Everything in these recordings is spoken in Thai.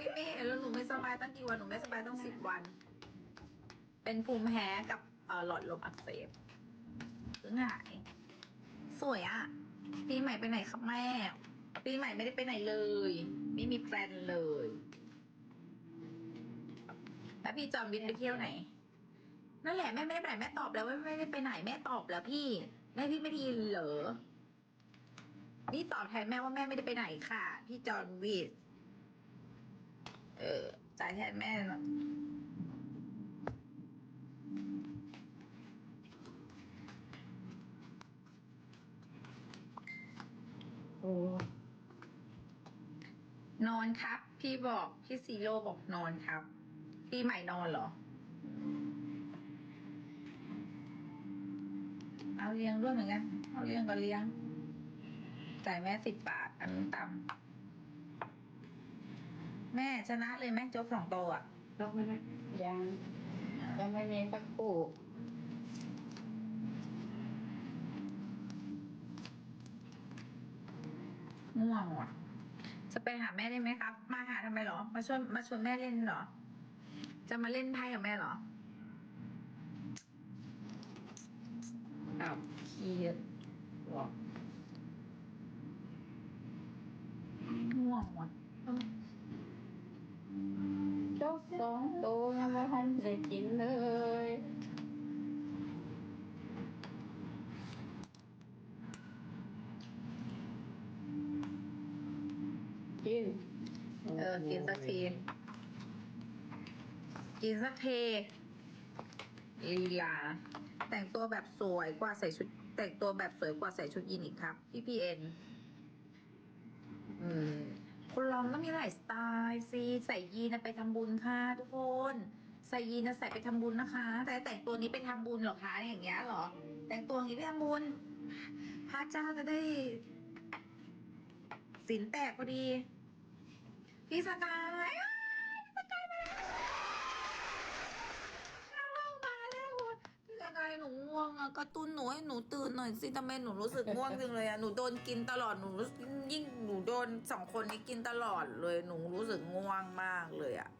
ที่ไม่เห็นแล้วหนูไม่สบายตั้งกี่วันหนูไม่สบายตั้งสิบวัน เป็นภูมิแพ้กับเอ่อหลอดลมอักเสบเพิ่งหายสวยอะปีใหม่ไปไหนครับแม่ปีใหม่ไม่ได้ไปไหนเลย ไม่มีแพลนเลย แล้วพี่จอมวิทย์ไปเที่ยวไหนนั่นแหละแม่ไม่ได้ไปไหนแม่ตอบแล้วว่าไม่ได้ไปไหนแม่ตอบแล้วพี่แม่พี่ไม่ได้ยินเหรอนี่ตอบแทนแม่ว่าแม่ไม่ได้ไปไหนค่ะ พี่จอห์นวิทย์ เออจ่ายแทนแม่หน่อยโอ้นอนครับ พี่บอกพี่ซีโร่บอกนอนครับ พี่ใหม่นอนเหรอ เอาเลี้ยงด้วยเหมือนกัน เอาเลี้ยงก็เลี้ยงจ่ายแม่สิบบาทอันนั้นต่ำ แม่ชนะเลยแม่โจ๊กสองโตวอะยกไม่ได้ยังยังไม่มีสักคู่ง่วงว่ะจะไปหาแม่ได้ไหมครับ มาหาทำไมเหรอ มาชวนมาชวนแม่เล่นเหรอ จะมาเล่นไพ่กับแม่เหรออ้าวเครียด บอก ง่วงว่ะ เจ้าสองตัวยังไม่ทันได้กินเลย กิน เออ กินสักที กินสักทีลีลา แต่งตัวแบบสวยกว่าใส่ชุด แต่งตัวแบบสวยกว่าใส่ชุดยีนอีกครับ พี่พีเอ็นอืมคนเราต้องมีหลายสไตล์สิใส่ยีนนะไปทำบุญค่ะทุกคน ใส่ยีนนะใส่ไปทำบุญนะคะ แต่แต่งตัวนี้ไปทำบุญเหรอคะอย่างเงี้ยเหรอ แต่งตัวอย่างนี้ไปทำบุญพระเจ้าจะได้สินแตกพอดี พี่สกายอ้ายพี่สกายมาแล้วเข้ามาแล้วพี่สกายหนูง่วงอะกระตุ้นหนูให้หนูตื่นหน่อยสิทำไมหนูรู้สึกง่วงจังเลยอะหนูโดนกินตลอดหนูรู้สึกยิ่งหนูโดนสองคนนี้กินตลอดเลยหนูรู้สึกง่วงมากเลยอะ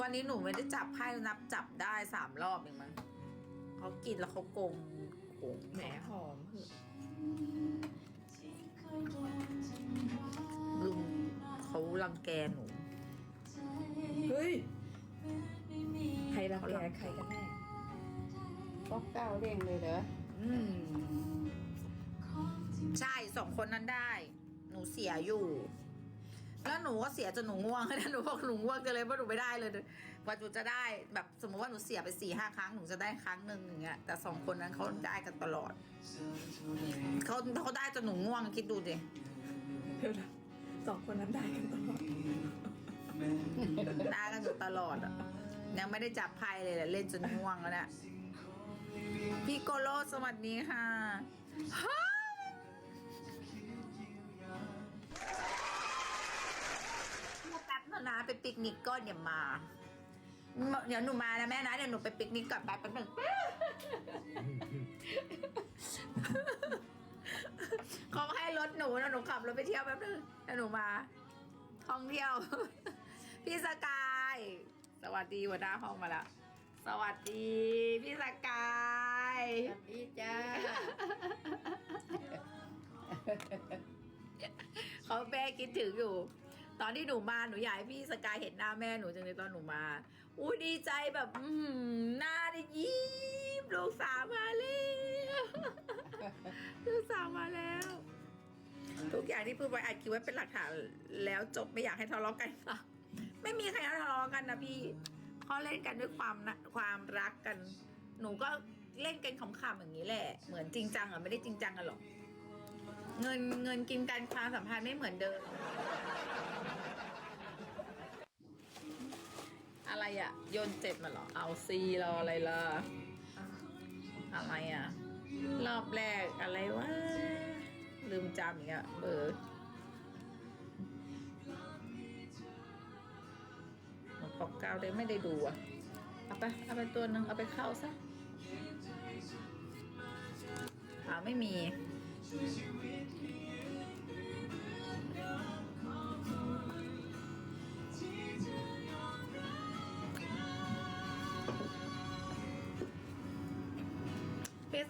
วันนี้หนูไม่ได้จับไพ่นับจับได้สามรอบเองมั้งเขากินแล้วเขาโกงโกงแหมหอมเหอะ รังแกหนู เฮ้ย ใครรักแกใครกันแน่ก็ก้าวเร่งเลยเหรออืม ใช่สองคนนั้นได้ หนูเสียอยู่ แล้วหนูก็เสียจนหนูง่วงนะหนูบอกหนูง่วงจะเลยว่าหนูไม่ได้เลยกว่าหนูจะได้แบบสมมติว่าหนูเสียไปสี่ห้าครั้งหนูจะได้ครั้งหนึ่งอย่างเงี้ยแต่สองคนนั้นเขาได้กันตลอดเขาเขาได้จนหนูง่วงคิดดูดิเดี๋ยวนะ สองคนนั้นได้กันตลอดได้กันอยู่ตลอดอะ ยังไม่ได้จับไพ่เลยแหละเล่นจนง่วงแล้วเนี่ยพี่โกโลสวัสดีค่ะฮ่ามาแป๊บนึงนะไปปิกนิกก่อนอย่ามา เดี๋ยวหนูมานะแม่นะเดี๋ยวหนูไปปิกนิกก่อนแป๊บนึง เขาให้รถหนูนะหนูขับรถไปเที่ยวแป๊บนึงเดี๋ยวหนูมาท่องเที่ยว พี่สกาย สวัสดีหัวหน้าห้องมาแล้ว สวัสดีพี่สกายสวัสดีจ้าเขาแม่คิดถึงอยู่ ตอนที่หนูมาหนูอยากให้พี่สกายเห็นหน้าแม่หนูจังเลยตอนหนูมาอู้ดีใจแบบอือหือหน้าได้ยิ้มลูกสาวมาแล้วลูกสาวมาแล้ว ทุกอย่างที่พูดไว้อัดคลิปไว้เป็นหลักฐานแล้วจบไม่อยากให้ทะเลาะกันค่ะไม่มีใครทะเลาะกันนะพี่เขาเล่นกันด้วยความนะความรักกัน หนูก็เล่นกันขำๆอย่างนี้แหละ เหมือนจริงจังอะไม่ได้จริงจังกันหรอก เงินเงินกินกันความสัมพันธ์ไม่เหมือนเดิม อะไรอะโยนเจ็บมาเหรอ เอาซีรออะไรล่ะ อะไรอะรอบแรกอะไรวะ ลืมจำอีกอะเบอร์ปอกเก้าได้ไม่ได้ดูอะเอาไป เอาไปตัวหนึ่งเอาไปเข้าซะอ่าไม่มี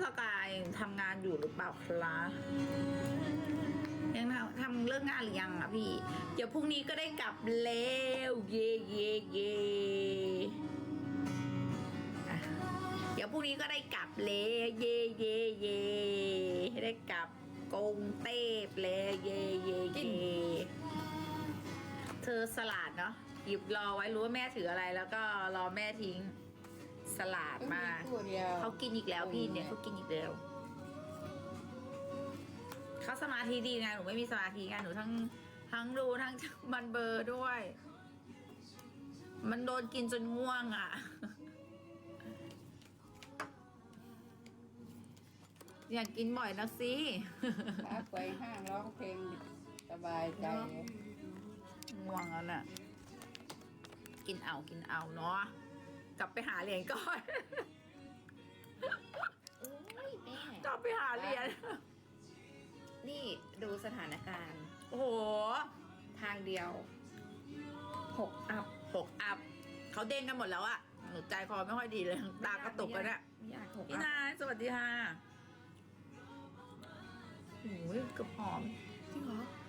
สกายทำงานอยู่หรือเปล่าครับยังทำทำเลิกงานหรือยังอะพี่ เดี๋ยวพรุ่งนี้ก็ได้กลับแล้วเย่เย่เย่อะเดี๋ยวพรุ่งนี้ก็ได้กลับแล้วเย่เย่เย่ได้กลับกรุงเทพแล้วเย่เย่เย่เธอสลัดเนาะหยิบรอไว้รู้ว่าแม่ถืออะไรแล้วก็รอแม่ทิ้ง สลัดมาตัวเดียวเขากินอีกแล้วพี่เนี่ยเขากินอีกแล้วเขาสมาธิดีไงหนูไม่มีสมาธิไงหนูทั้งทั้งดูทั้งมันเบลอร์ด้วย มันโดนกินจนง่วงอะ อยากกินบ่อยนักสิพักไปห้างร้องเพลงสบายใจง่วงแล้วน่ะ กินเอากินเอาเนาะ กลับไปหาเหรียญก่อน โอ้ยแม่กลับไปหาเหรียญ นี่ดูสถานการณ์ โอ้โห ทางเดียวหกอัพหกอัพเขาเด้งกันหมดแล้วอะหนูใจคอไม่ค่อยดีเลย ตากระตุกกันเนี่ยไม่อยากหกพี่อัพนายสวัสดีค่ะโอ้ยเกือบหอมจริงเหรออุ้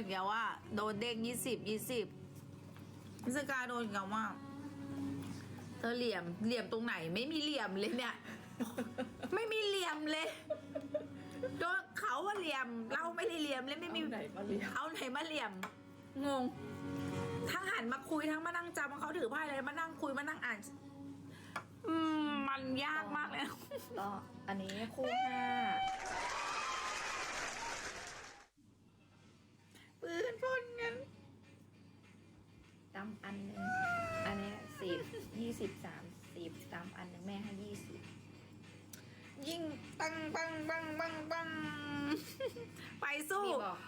นอีกแล้วว่าโดนเด้งยี่สิบยี่สิบพิสกาโดนอีกแล้วว่าเธอเหลี่ยมเหลี่ยมตรงไหน ไม่มีเหลี่ยมเลยเนี่ย ไม่มีเหลี่ยมเลยโดนเขาว่าเหลี่ยม เราไม่ได้เหลี่ยมเลยไม่มีเอาไหนมาเรียนเอาไหนมาเหลี่ยมงงทั้งหันมาคุยทั้งมานั่งจำว่าเขาถือไพ่อะไรมานั่งคุยมานั่งอ่าน อืมมันยากมากเลยก็อันนี้คู่ห้า ยิงปังปังปังปังปังไปสู้มีบอก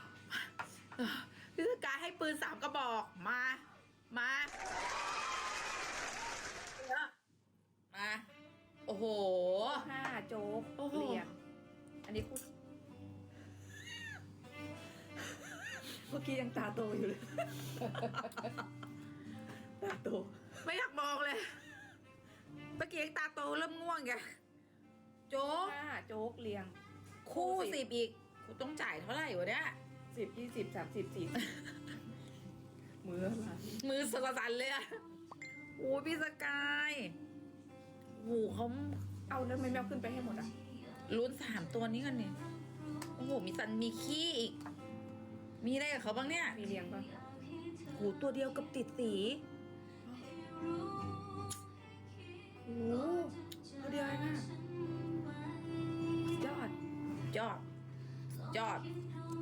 พิธกายให้ปืนสามกระบอกมา มาเยอะมาโอ้โห ห้าโจ๊กโอ้โหเหลี่ยมอันนี้คู่เมื่อกี้ยังตาโตอยู่เลย ตาโต ไม่อยากบอกเลยเมื่อกี้ยังตาโตเริ่มง่วงแก โจ๊กห้าโจ๊กเรียง คู่สิบอีกกูต้องจ่ายเท่าไหร่วะเนี่ยสิบยี่สิบสามสิบสี่สิบมืออะไรมือสะสันเลยอะโอ้ยพี่สกายโอ้โหเขาเอาแล้วไม่แมวขึ้นไปให้หมดอะลุ้นสามตัวนี้กันเนี่ยโอ้โหมีสันมีขี้อีก มีอะไรกับเขาบ้างเนี่ยมีเรียงป่ะโอ้โหตัวเดียวกับติดสีโอ้ตัวเดียวเองอะยอด ยอด ยอด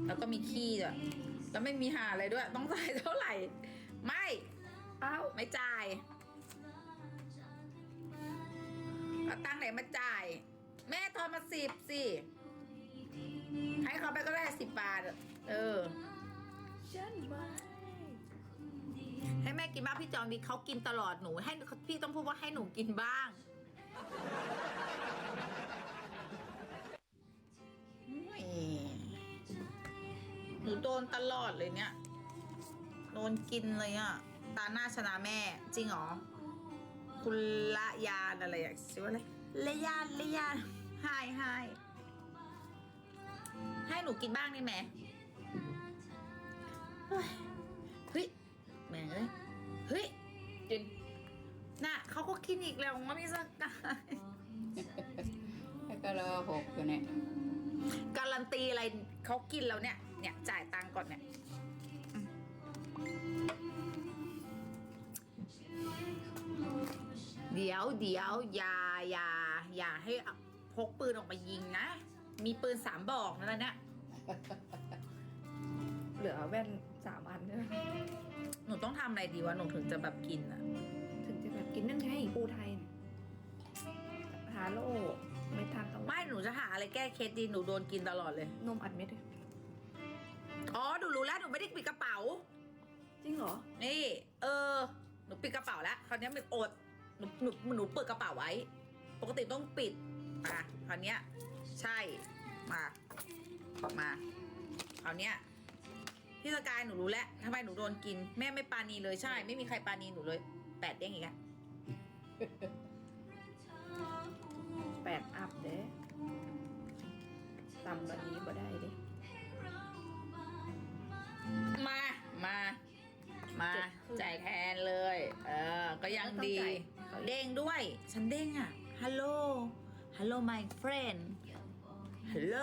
แล้วก็มีขี้ด้วย แล้วไม่มีหาอะไรด้วย ต้องจ่ายเท่าไหร่ ไม่ เอ้า ไม่จ่ายเอาตังค์ไหนมาจ่าย แม่ทอนมาสิบสิ ให้เขาไปก็ได้สิบบาท เออฉันไม่ให้แม่กินบ้างพี่จอมดีเขากินตลอดหนู ให้พี่ต้องพูดว่าให้หนูกินบ้าง อุ๊ยหนูโดนตลอดเลยเนี่ย โดนกินเลยอะตาหน้าชนะแม่ จริงหรอ คุณละยานอะไรอะชื่อว่าอะไรละยานละยานไฮไฮให้หนูกินบ้างได้ไหมเฮ้ยเฮ้ยแม่งเอ้ยเฮ้ยกินน่ะเขาก็กินอีกแล้วว่าพี่สกายแล้วก็รอหกอยู่เนี่ย การันตีอะไรเขากินแล้วเนี่ย เนี่ยจ่ายตังค์ก่อนเนี่ยอืมเดี๋ยวเดี๋ยวอย่าอย่าอย่าให้พกปืนออกมายิงนะ มีปืนสามบอกนะเนี่ยเหลือแว่นสามอันด้วยหนูต้องทำอะไรดีวะหนูถึงจะแบบกินอะถึงจะแบบกินนั่นไงปูไทยน่ะฮาโลไม่ทานตะวันไม่หนูจะหาอะไรแก้เคสดีหนูโดนกินตลอดเลย นมอัดเม็ดด้วยอ๋อหนูรู้แล้วหนูไม่ได้ปิดกระเป๋า จริงเหรอ นี่ เออ หนูปิดกระเป๋าแล้วคราวนี้มันอดหนูหนูหนูเปิดกระเป๋าไว้ ปกติต้องปิดอะคราวเนี้ย ใช่มามาคราวเนี้ยพี่สกายหนูรู้แล้วทำไมหนูโดนกิน แม่ไม่ปานีเลยใช่ ไม่มีใครปานีหนูเลยแปดเด้งอีกอะแป ดอัพเด้ต่ำกว่านี้บ่ได้เด้มา มา มาเจ็ดครึ่งจ่ายแทนเลย เออ ก็ยังดีต้องจ่ายเขาอีกเด้งด้วย ฉันเด้งอะ ฮัลโหล ฮัลโหล my friend ฮัลโหล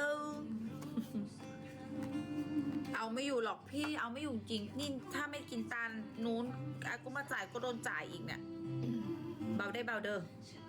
เอาไม่อยู่หรอกพี่ เอาไม่อยู่จริง นี่ถ้าไม่กินตาลนู้นอากูมาจ่ายก็โดนจ่ายอีกเนี่ย เบาได้เบาเด้อฉัน